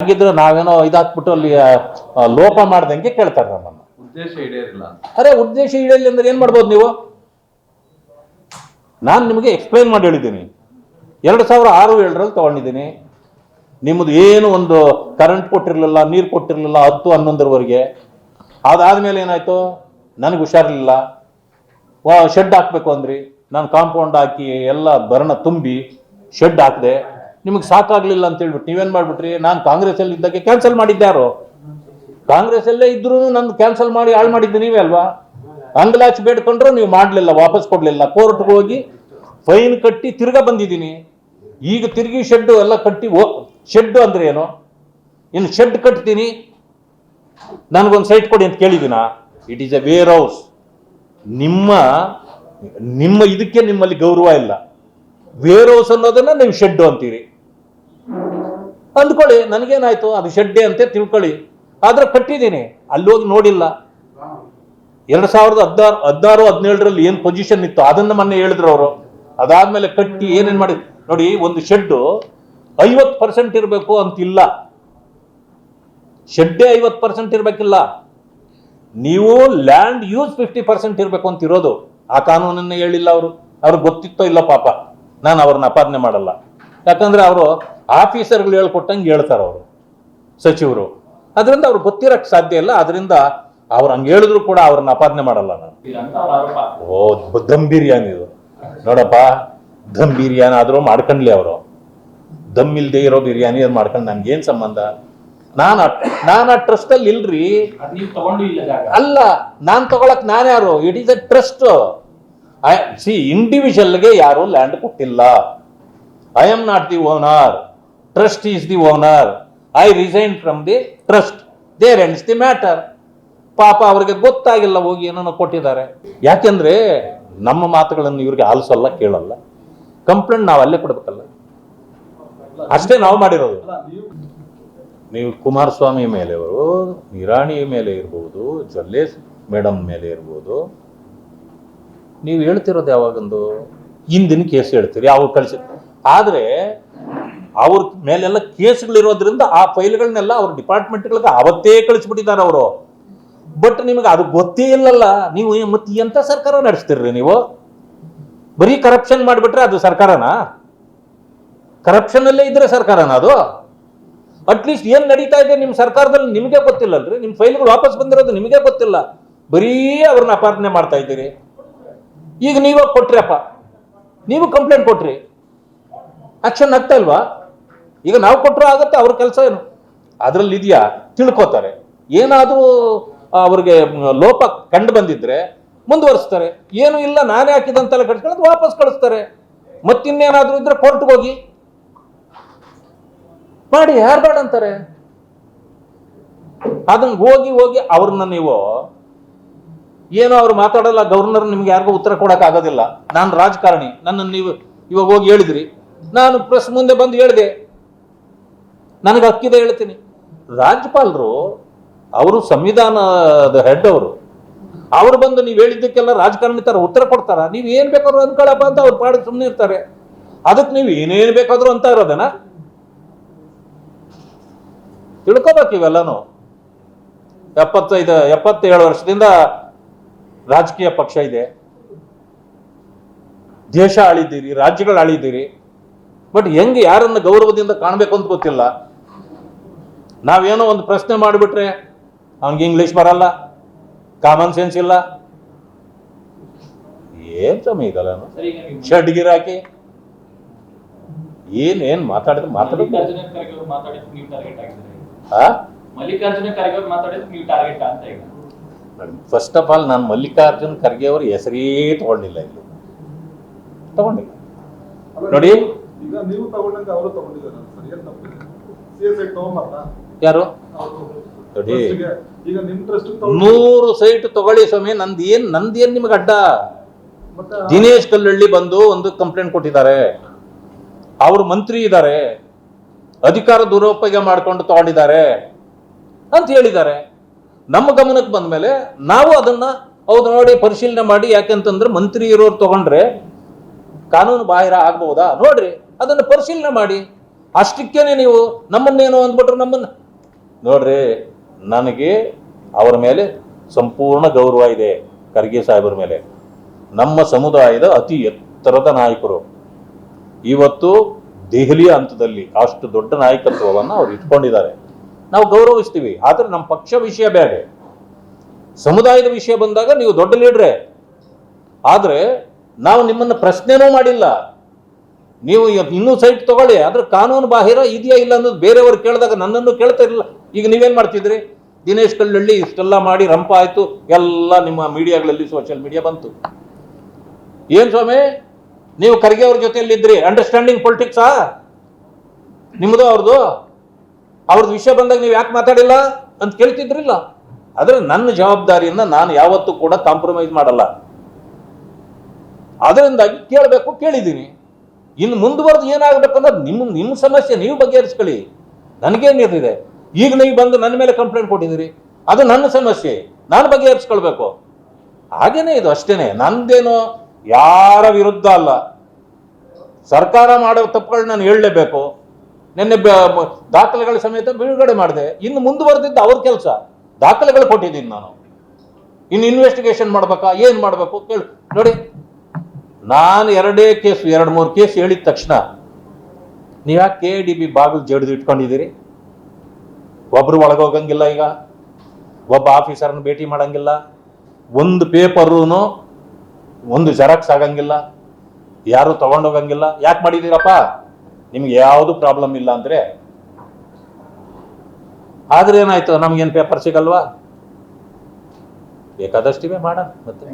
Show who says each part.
Speaker 1: ಹಾಗಿದ್ರೆ ನಾವೇನೋ ಇದಾಕ್ಬಿಟ್ಟು ಅಲ್ಲಿ ಲೋಪ ಮಾಡ್ದಂಗೆ ಕೇಳ್ತಾರೆ ನಮ್ಮನ್ನು.
Speaker 2: ಉದ್ದೇಶ ಈಡೇರಿಲ್ಲ
Speaker 1: ಅರೆ ಉದ್ದೇಶ ಈಡೇರಲಿ ಅಂದ್ರೆ ಏನ್ ಮಾಡ್ಬೋದು ನೀವು? ನಾನು ನಿಮಗೆ ಎಕ್ಸ್ಪ್ಲೈನ್ ಮಾಡಿ ಹೇಳಿದ್ದೀನಿ. ಎರಡು ಸಾವಿರ ಆರು ಏಳರಲ್ಲಿ ತಗೊಂಡಿದ್ದೀನಿ. ನಿಮ್ಮದು ಏನು ಒಂದು ಕರೆಂಟ್ ಕೊಟ್ಟಿರಲಿಲ್ಲ ನೀರು ಕೊಟ್ಟಿರಲಿಲ್ಲ ಹತ್ತು ಹನ್ನೊಂದರವರೆಗೆ. ಅದಾದ್ಮೇಲೆ ಏನಾಯ್ತು? ನನಗೆ ಹುಷಾರಿಲ್ಲ ಶೆಡ್ ಹಾಕ್ಬೇಕು ಅಂದ್ರಿ. ನಾನು ಕಾಂಪೌಂಡ್ ಹಾಕಿ ಎಲ್ಲ ಬರಣ ತುಂಬಿ ಶೆಡ್ ಹಾಕಿದೆ. ನಿಮಗೆ ಸಾಕಾಗ್ಲಿಲ್ಲ ಅಂತ ಹೇಳ್ಬಿಟ್ಟು ನೀವೇನು ಮಾಡ್ಬಿಟ್ರಿ? ನಾನು ಕಾಂಗ್ರೆಸ್ಸಲ್ಲಿ ಇದ್ದಾಗ ಕ್ಯಾನ್ಸಲ್ ಮಾಡಿದ್ದಾರು ಕಾಂಗ್ರೆಸ್ಸಲ್ಲೇ ಇದ್ರು ನಂದು ಕ್ಯಾನ್ಸಲ್ ಮಾಡಿ ಹಾಳು ಮಾಡಿದ್ದು ನೀವೇ ಅಲ್ವಾ? ಅಂಗ್ಲಾಚ್ ಬೇಡ್ಕೊಂಡ್ರು ನೀವು ಮಾಡಲಿಲ್ಲ, ವಾಪಸ್ ಕೊಡ್ಲಿಲ್ಲ. ಕೋರ್ಟ್ಗೆ ಹೋಗಿ ಫೈನ್ ಕಟ್ಟಿ ತಿರ್ಗಾ ಬಂದಿದ್ದೀನಿ. ಈಗ ತಿರುಗಿ ಶೆಡ್ ಎಲ್ಲ ಕಟ್ಟಿ ಶೆಡ್ ಅಂದ್ರೆ ಏನು? ಇನ್ನು ಶೆಡ್ ಕಟ್ತೀನಿ. ನನಗೊಂದು ಸೈಟ್ ಕೊಡಿ ಅಂತ ಕೇಳಿದಿನ it is a warehouse ನಿಮ್ಮ ನಿಮ್ಮ ಇದಕ್ಕೆ ನಿಮ್ಮಲ್ಲಿ ಗೌರವ ಇಲ್ಲ. ವೇರ್ ಹೌಸ್ ಅನ್ನೋದನ್ನ ನೀವು ಶೆಡ್ ಅಂತೀರಿ. ಅಂದ್ಕೊಳ್ಳಿ, ನನಗೇನಾಯ್ತು? ಅದು ಶೆಡ್ಡೆ ಅಂತ, ತಿಳ್ಕೊಳ್ಳಿ. ಆದ್ರೆ ಕಟ್ಟಿದ್ದೀನಿ. ಅಲ್ಲಿ ಹೋಗಿ ನೋಡಿಲ್ಲ. ಎರಡ್ ಸಾವಿರದ ಹದಿನಾರು ಹದಿನಾರು, ಹದಿನೇಳರಲ್ಲಿ ಏನ್ ಪೊಸಿಷನ್ ಇತ್ತು? ಅದನ್ನ ಮೊನ್ನೆ ಹೇಳಿದ್ರು ಅವರು. ಅದಾದ್ಮೇಲೆ ಕಟ್ಟಿ ಏನೇನ್ ಮಾಡಿ ನೋಡಿ, ಒಂದು ಶೆಡ್ಡು ಐವತ್ ಪರ್ಸೆಂಟ್ ಇರಬೇಕು ಅಂತಿಲ್ಲ. ಶೆಡ್ಡೇ ಐವತ್ ಪರ್ಸೆಂಟ್ ಇರಬೇಕಿಲ್ಲ. ನೀವು ಲ್ಯಾಂಡ್ ಯೂಸ್ ಫಿಫ್ಟಿ ಪರ್ಸೆಂಟ್ ಇರಬೇಕು ಅಂತ ಇರೋದು ಆ ಕಾನೂನನ್ನ ಹೇಳಿಲ್ಲ ಅವರು. ಅವ್ರಿಗೆ ಗೊತ್ತಿತ್ತೋ ಇಲ್ಲ ಪಾಪ. ನಾನು ಅವ್ರನ್ನ ಅಪಾದನೆ ಮಾಡಲ್ಲ. ಯಾಕಂದ್ರೆ ಅವರು ಆಫೀಸರ್ಗಳು ಹೇಳ್ಕೊಟ್ಟಂಗೆ ಹೇಳ್ತಾರೆ ಅವರು ಸಚಿವರು. ಅದರಿಂದ ಅವ್ರು ಗೊತ್ತಿರಕ್ ಸಾಧ್ಯ ಇಲ್ಲ ಅದರಿಂದ ಅವ್ರು ಹಂಗೆ ಹೇಳಿದ್ರು ಕೂಡ ಅವ್ರನ್ನ ಅಪಾದನೆ ಮಾಡಲ್ಲ ನಾನು. ಓ ದಮ್ ಬಿರಿಯಾನಿ ಇದು. ನೋಡಪ್ಪ ದಮ್ ಬಿರಿಯಾನಿ ಆದ್ರೂ ಮಾಡ್ಕೊಂಡ್ಲಿ ಅವರು. ದಮ್ ಇಲ್ದೇ ಇರೋ ಬಿರಿಯಾನಿ ಅದು ಮಾಡ್ಕೊಂಡು ನನ್ಗೇನ್ ಸಂಬಂಧ? ನಾನು ನಾನು ಆ ಟ್ರಸ್ಟ್ ಅಲ್ಲಿ ಇಲ್ರಿ ಅಲ್ಲ ನಾನ್ ತಗೊಳಕ್ ನಾನ್ಯಾರು it is a trust see ಇಂಡಿವಿಜುವಲ್ಗೆ ಯಾರು ಲ್ಯಾಂಡ್ ಕೊಟ್ಟಿಲ್ಲ. I am not the owner trust is the owner I resign from the trust there ends the matter ಪಾಪ ಅವ್ರಿಗೆ ಗೊತ್ತಾಗಿಲ್ಲ ಹೋಗಿ ಏನೋ ಕೊಟ್ಟಿದ್ದಾರೆ. ಯಾಕೆಂದ್ರೆ ನಮ್ಮ ಮಾತುಗಳನ್ನು ಇವ್ರಿಗೆ ಆಲಿಸಲ್ಲ, ಕೇಳಲ್ಲ. ಕಂಪ್ಲೇಂಟ್ ನಾವು ಅಲ್ಲೇ ಕೊಡ್ಬೇಕಲ್ಲ. ಅಷ್ಟೇ ನಾವು ಮಾಡಿರೋದು. ನೀವು ಕುಮಾರಸ್ವಾಮಿ ಮೇಲೆ ಅವರು ನಿರಾಣಿ ಮೇಲೆ ಇರ್ಬೋದು, ಜಲ್ಲೇಶ್ ಮೇಡಮ್ ಮೇಲೆ ಇರ್ಬೋದು, ನೀವು ಹೇಳ್ತಿರೋದು ಯಾವಾಗಂದು? ಹಿಂದಿನ ಕೇಸ್ ಹೇಳ್ತೀರಿ, ಅವ್ರು ಕಳಿಸಿ ಆದರೆ ಅವ್ರ ಮೇಲೆಲ್ಲ ಕೇಸ್ಗಳಿರೋದ್ರಿಂದ ಆ ಫೈಲ್ಗಳನ್ನೆಲ್ಲ ಅವ್ರ ಡಿಪಾರ್ಟ್ಮೆಂಟ್ಗಳಿಗೆ ಅವತ್ತೇ ಕಳಿಸ್ಬಿಟ್ಟಿದ್ದಾರೆ ಅವರು. ಬಟ್ ನಿಮಗೆ ಅದು ಗೊತ್ತೇ ಇಲ್ಲಲ್ಲ, ನೀವು ಮತ್ತೆ ಎಂತ ಸರ್ಕಾರ ನಡೆಸ್ತೀರಿ ನೀವು? ಬರೀ ಕರಪ್ಷನ್ ಮಾಡಿಬಿಟ್ರೆ ಅದು ಸರ್ಕಾರನಾ? ಕರಪ್ಷನ್ ಅಲ್ಲೇ ಇದ್ರೆ ಸರ್ಕಾರನ ಅದು? ಅಟ್ಲೀಸ್ಟ್ ಏನು ನಡೀತಾ ಇದೆ ನಿಮ್ಮ ಸರ್ಕಾರದಲ್ಲಿ ನಿಮಗೆ ಗೊತ್ತಿಲ್ಲಲ್ರಿ? ನಿಮ್ಮ ಫೈಲ್ಗಳು ವಾಪಸ್ ಬಂದಿರೋದು ನಿಮಗೆ ಗೊತ್ತಿಲ್ಲ. ಬರೀ ಅವ್ರನ್ನ ಅಪಾರ್ಥನೆ ಮಾಡ್ತಾ ಇದ್ದೀರಿ. ಈಗ ನೀವು ಕೊಟ್ರಪ್ಪ. ನೀವು ಕಂಪ್ಲೇಂಟ್ ಕೊಟ್ರಿ. ಆಕ್ಷನ್ ಆಗ್ತಾ ಇಲ್ವಾ? ಈಗ ನಾವು ಕೊಟ್ಟರು ಆಗುತ್ತೆ, ಅವ್ರ ಕೆಲಸ ಏನು? ಅದ್ರಲ್ಲಿ ಇದೆಯಾ? ತಿಳ್ಕೊತಾರೆ. ಏನಾದರೂ ಅವ್ರಿಗೆ ಲೋಪ ಕಂಡು ಬಂದಿದ್ರೆ ಮುಂದುವರಿಸ್ತಾರೆ. ಏನು ಇಲ್ಲ, ನಾನೇ ಹಾಕಿದಂತೆಲ್ಲ ಕಟ್ಕೊಳ್ಳೋದು ವಾಪಸ್ ಕಳಿಸ್ತಾರೆ. ಮತ್ತಿನ್ನೇನಾದ್ರೂ ಇದ್ರೆ ಕೋರ್ಟ್ಗೆ ಹೋಗಿ. ಮಾಡಿ, ಯಾರು ಬೇಡ ಅಂತಾರೆ? ಅದನ್ನ ಹೋಗಿ ಹೋಗಿ ಅವ್ರನ್ನ ನೀವು ಏನು ಅವ್ರು ಮಾತಾಡಲ್ಲ, ಗವರ್ನರ್ ನಿಮ್ಗೆ ಯಾರಿಗೂ ಉತ್ತರ ಕೊಡಕ್ಕಾಗೋದಿಲ್ಲ. ನಾನು ರಾಜಕಾರಣಿ. ನನ್ನನ್ನು ನೀವು ಇವಾಗ ಹೋಗಿ ಹೇಳಿದ್ರಿ. ನಾನು ಪ್ರೆಸ್ ಮುಂದೆ ಬಂದು ಹೇಳಿದೆ. ನನಗೆ ಹಕ್ಕಿದೆ ಹೇಳ್ತೀನಿ. ರಾಜ್ಯಪಾಲರು, ಅವರು ಸಂವಿಧಾನದ ಹೆಡ್ ಅವರು, ಅವ್ರು ಬಂದು ನೀವು ಹೇಳಿದ್ದಕ್ಕೆಲ್ಲ ರಾಜಕಾರಣಿ ತರ ಉತ್ತರ ಕೊಡ್ತಾರ? ನೀವು ಏನ್ ಬೇಕಾದ್ರೂ ಅಂದ್ಕೊಳಪ್ಪ ಅಂತ ಅವ್ರು ಪಾಡಿಗೆ ಸುಮ್ಮನೆ ಇರ್ತಾರೆ. ಅದಕ್ಕೆ ನೀವು ಏನೇನ್ ಬೇಕಾದ್ರೂ ಅಂತ ಇರೋದನ? ತಿಳ್ಕೊಬೇಕು ಇವೆಲ್ಲನು. ಎಪ್ಪತ್ತೈದು, ಎಪ್ಪತ್ತೇಳು ವರ್ಷದಿಂದ ರಾಜಕೀಯ ಪಕ್ಷ ಇದೆ. ದೇಶ ಆಳಿದ್ದೀರಿ, ರಾಜ್ಯಗಳು ಆಳಿದ್ದೀರಿ. ಬಟ್ ಹೆಂಗೆ ಯಾರನ್ನ ಗೌರವದಿಂದ ಕಾಣಬೇಕು ಅಂತ ಗೊತ್ತಿಲ್ಲ. ನಾವೇನೋ ಒಂದು ಪ್ರಶ್ನೆ ಮಾಡಿಬಿಟ್ರೆ ಅವನಿಗೆ ಇಂಗ್ಲಿಷ್ ಬರಲ್ಲ ಕಾಮನ್ ಸೆನ್ಸ್ ಇಲ್ಲ. ಏನ್ ಸಮಯ ಇದಲ್ಲ? ಗಿರ್ ಹಾಕಿ. ಏನ್ ಏನ್ ಮಾತಾಡಿದ್ರೆ ಮಾತಾಡೋದು ಫಸ್ಟ್ ಆಫ್ ಆಲ್ ನಾನು ಮಲ್ಲಿಕಾರ್ಜುನ್ ಖರ್ಗೆ ಅವ್ರ ಹೆಸರೇ ತಗೊಂಡಿಲ್ಲ ಇಲ್ಲಿ. ತಗೊಂಡಿಲ್ಲ. ನೋಡಿ.
Speaker 3: ಈಗ ನೀವು ತಗೊಂಡಂಗೆ ಅವರು ತಗೊಂಡಿದ್ದಾರೆ ಸರ್ ಏನ್ ತಪ್ಪಿದೆ? ಸಿ ಎಸ್ ಐ ತಗೊಂಬಲ್ಲ
Speaker 1: ಯಾರು?
Speaker 3: ಈಗ ನಿಮ್ ಟ್ರಸ್ಟ್
Speaker 1: ನೂರು ಸೈಟ್ ತಗೊಳ್ಳಿ ಸ್ವಾಮಿ ನಂದು ಏನ್ ನಂದು ಏನ್ ನಿಮ್ಗೆ ಅಡ್ಡ? ದಿನೇಶ್ ಕಲ್ಲಳ್ಳಿ ಬಂದು ಒಂದು ಕಂಪ್ಲೇಂಟ್ ಕೊಟ್ಟಿದ್ದಾರೆ. ಅವರು ಮಂತ್ರಿ ಇದ್ದಾರೆ. ಅಧಿಕಾರ ದುರುಪಯೋಗ ಮಾಡ್ಕೊಂಡು ತಗೊಂಡಿದ್ದಾರೆ ಅಂತ ಹೇಳಿದ್ದಾರೆ. ನಮ್ಮ ಗಮನಕ್ಕೆ ಬಂದ ಮೇಲೆ ನಾವು ಅದನ್ನ ಹೌದು ನೋಡಿ ಪರಿಶೀಲನೆ ಮಾಡಿ ಯಾಕೆಂತಂದ್ರೆ ಮಂತ್ರಿ ಇರೋರು ತಗೊಂಡ್ರೆ ಕಾನೂನು ಬಾಹಿರ ಆಗ್ಬಹುದಾ ನೋಡ್ರಿ. ಅದನ್ನ ಪರಿಶೀಲನೆ ಮಾಡಿ. ಅಷ್ಟಕ್ಕೇನೆ ನೀವು ನಮ್ಮನ್ನೇನು ಅಂದ್ಬಿಟ್ರು ನಮ್ಮನ್ನ. ನೋಡ್ರಿ, ನನಗೆ ಅವರ ಮೇಲೆ ಸಂಪೂರ್ಣ ಗೌರವ ಇದೆ, ಖರ್ಗೆ ಸಾಹೇಬರ ಮೇಲೆ. ನಮ್ಮ ಸಮುದಾಯದ ಅತಿ ಎತ್ತರದ ನಾಯಕರು. ಇವತ್ತು ದೆಹಲಿಯ ಹಂತದಲ್ಲಿ ಅಷ್ಟು ದೊಡ್ಡ ನಾಯಕತ್ವವನ್ನು ಅವ್ರು ಇಟ್ಕೊಂಡಿದ್ದಾರೆ. ನಾವು ಗೌರವಿಸ್ತೀವಿ, ಆದರೆ ನಮ್ಮ ಪಕ್ಷ ವಿಷಯ ಬೇಡ. ಸಮುದಾಯದ ವಿಷಯ ಬಂದಾಗ ನೀವು ದೊಡ್ಡ ಲೀಡ್ರೆ. ಆದರೆ ನಾವು ನಿಮ್ಮನ್ನು ಪ್ರಶ್ನೆನೂ ಮಾಡಿಲ್ಲ. ನೀವು ಇನ್ನೂ ಸೈಟ್ ತಗೊಳ್ಳಿ, ಆದರೆ ಕಾನೂನು ಬಾಹಿರ ಇದೆಯಾ ಇಲ್ಲ ಅನ್ನೋದು ಬೇರೆಯವರು ಕೇಳಿದಾಗ ನನ್ನನ್ನು ಕೇಳ್ತಾ ಇರಲಿಲ್ಲ ಈಗ ನೀವೇನು ಮಾಡ್ತಿದ್ರಿ? ದಿನೇಶ್ ಕಲ್ಲಳ್ಳಿ ಇಷ್ಟೆಲ್ಲ ಮಾಡಿ ರಂಪ ಆಯಿತು, ಎಲ್ಲ ನಿಮ್ಮ ಮೀಡಿಯಾಗಳಲ್ಲಿ ಸೋಷಿಯಲ್ ಮೀಡಿಯಾ ಬಂತು. ಏನು ಸ್ವಾಮಿ? ನೀವು ಖರ್ಗೆ ಅವ್ರ ಜೊತೆಯಲ್ಲಿದ್ರಿ ಅಂಡರ್ಸ್ಟ್ಯಾಂಡಿಂಗ್ ಪೊಲಿಟಿಕ್ಸಾ ನಿಮ್ಮದು ಅವ್ರದ್ದು ಅವ್ರದ್ದು ವಿಷಯ ಬಂದಾಗ ನೀವು ಯಾಕೆ ಮಾತಾಡಿಲ್ಲ ಅಂತ ಕೇಳ್ತಿದ್ರಿಲ್ಲ. ಆದರೆ ನನ್ನ ಜವಾಬ್ದಾರಿಯನ್ನು ನಾನು ಯಾವತ್ತೂ ಕೂಡ ಕಾಂಪ್ರಮೈಸ್ ಮಾಡಲ್ಲ. ಅದರಿಂದಾಗಿ ಕೇಳಬೇಕು, ಕೇಳಿದ್ದೀನಿ. ಇನ್ನು ಮುಂದುವರೆದು ಏನಾಗಬೇಕಂದ್ರೆ ನಿಮ್ಮ ನಿಮ್ಮ ಸಮಸ್ಯೆ ನೀವು ಬಗೆಹರಿಸ್ಕೊಳ್ಳಿ. ನನಗೇನಿದೆ ಈಗ ನೀವು ಬಂದು ನನ್ನ ಮೇಲೆ ಕಂಪ್ಲೇಂಟ್ ಕೊಟ್ಟಿದ್ದೀರಿ. ಅದು ನನ್ನ ಸಮಸ್ಯೆ. ನಾನು ಬಗೆಹರಿಸ್ಕೊಳ್ಬೇಕು. ಹಾಗೇನೆ ಇದು ಅಷ್ಟೇನೆ. ನಂದೇನು ಯಾರ ವಿರುದ್ಧ ಅಲ್ಲ. ಸರ್ಕಾರ ಮಾಡೋ ತಪ್ಪುಗಳು ನಾನು ಹೇಳಲೇಬೇಕು. ನಿನ್ನೆ ದಾಖಲೆಗಳ ಸಮೇತ ಬಿಡುಗಡೆ ಮಾಡಿದೆ. ಇನ್ನು ಮುಂದುವರೆದಿದ್ದು ಅವ್ರ ಕೆಲಸ. ದಾಖಲೆಗಳು ಕೊಟ್ಟಿದ್ದೀನಿ ನಾನು. ಇನ್ನು ಇನ್ವೆಸ್ಟಿಗೇಷನ್ ಮಾಡ್ಬೇಕಾ? ಏನು ಮಾಡಬೇಕು? ಕೇಳಿ. ನೋಡಿ ನಾನು ಎರಡೇ ಕೇಸ್, ಎರಡು ಮೂರು ಕೇಸ್ ಹೇಳಿದ ತಕ್ಷಣ ನೀವ್ಯಾಕೆ ಕೆ ಡಿ ಬಿ ಬಾಗಿಲು ಜಡಿದು ಇಟ್ಕೊಂಡಿದ್ದೀರಿ? ಒಬ್ರು ಒಳಗೋಗಂಗಿಲ್ಲ ಈಗ. ಒಬ್ಬ ಆಫೀಸರ್ನ ಭೇಟಿ ಮಾಡಂಗಿಲ್ಲ. ಒಂದು ಪೇಪರೂ ಒಂದು ಜೆರಾಕ್ಸ್ ಆಗಂಗಿಲ್ಲ. ಯಾರು ತೊಗೊಂಡೋಗಂಗಿಲ್ಲ. ಯಾಕೆ ಮಾಡಿದ್ದೀರಪ್ಪ? ನಿಮ್ಗೆ ಯಾವುದು ಪ್ರಾಬ್ಲಮ್ ಇಲ್ಲ ಅಂದರೆ ಆದ್ರೆ ಏನಾಯ್ತು? ನಮ್ಗೇನು ಪೇಪರ್ ಸಿಗಲ್ವಾ? ಬೇಕಾದಷ್ಟಿವೆ ಮಾಡೋಣ ಮತ್ತೆ.